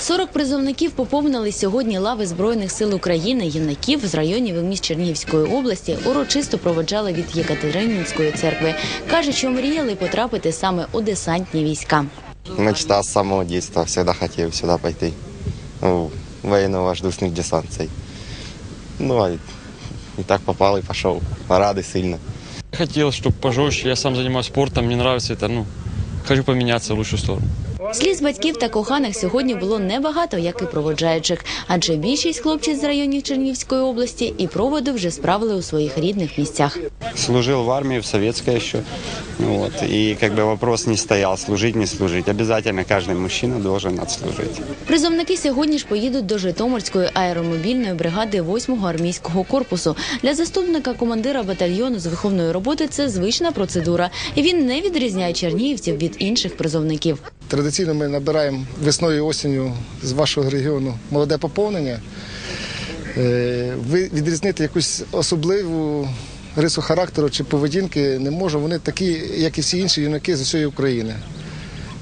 40 призовників поповнили сьогодні лави Збройних сил України. Юнаків з районів і міст Чернігівської області урочисто проведжали від Єкатерининської церкви. Кажуть, що мріяли потрапити саме у десантні війська. Мечта с самого детства. Всегда хотел сюда пойти. Ну, военно-воздушных десантций. Ну, а и и так попал и пошел. Рады сильно. Хотел, чтобы пожестче. Я сам занимаюсь спортом, мне нравится это. Ну, хочу поменяться в лучшую сторону. Сліз батьків та коханих сьогодні було небагато, як і проводжаючих, адже більшість хлопців з районів Чернігівської області і проводу вже справили у своїх рідних місцях. служил в армии, в советской еще. Ну Вот. И как вопрос не стоял, служить, не служить. Обязательно каждый мужчина должен отслужить. Призовники сьогодні ж поїдуть до Житомирської аеромобільної бригади 8-го армійського корпусу. Для заступника командира батальйону з виховної роботи це звична процедура, і він не відрізняє чернігівців від інших призовників. Традиційно ми набираємо весною і осінню з вашого регіону молоде поповнення. Е, Ви відрізнити якусь особливу рису характеру чи поведінки не можу. Вони такі, як і всі інші юнаки з усієї України.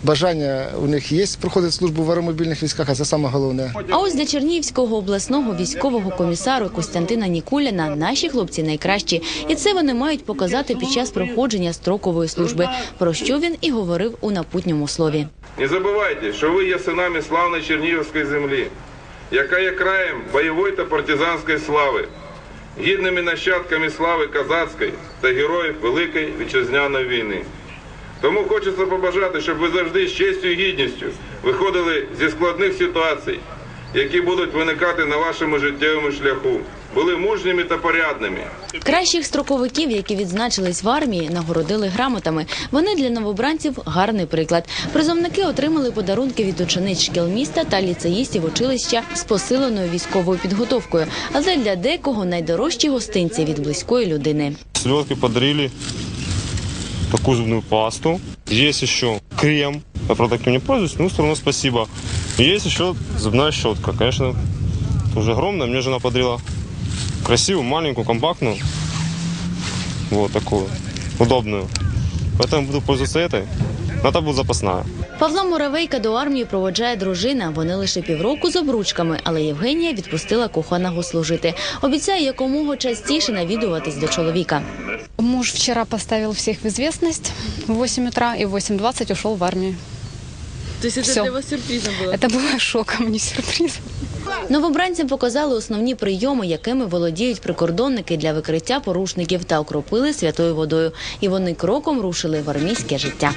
Бажання у них є проходити службу в аеромобільних військах, а це саме головне. А ось для Чернігівського обласного військового комісару Костянтина Нікуляна наші хлопці найкращі, і це вони мають показати під час проходження строкової служби, про що він і говорив у напутньому слові. Не забувайте, що ви є синами славної Чернігівської землі, яка є краєм бойової та партизанської слави, гідними нащадками слави козацької та героїв Великої вітчизняної війни. Тому хочеться побажати, щоб ви завжди з честю і гідністю виходили зі складних ситуацій, які будуть виникати на вашому життєвому шляху, були мужніми та порядними. Кращих строковиків, які відзначились в армії, нагородили грамотами. Вони для новобранців гарний приклад. Призовники отримали подарунки від учениць шкіл міста та ліцеїстів училища з посиленою військовою підготовкою. Але для декого найдорожчі гостинці від близької людини. Селедки подарили такую зубную пасту. Есть еще крем. Я, правда, не пользуюсь, но все равно спасибо. Есть еще зубная щетка. Конечно, тоже огромная. Мне жена подарила красивую, маленькую, компактную. Вот такую. Удобную. Поэтому буду пользоваться этой. Но это будет запасная. Павла Муравейка до армії проводжає дружина. Вони лише півроку з обручками, але Євгенія відпустила коханого служити. Обіцяє якомога частіше навідуватись до чоловіка. Муж вчера поставил всех в известность в 8 утра и в 8.20 ушел в армию. То есть это Всё. для вас сюрпризом было? Это было шоком, не сюрпризом. Новобранцям показали основні прийоми, якими володіють прикордонники для викриття порушників та окропили святою водою. І вони кроком рушили в армійське життя.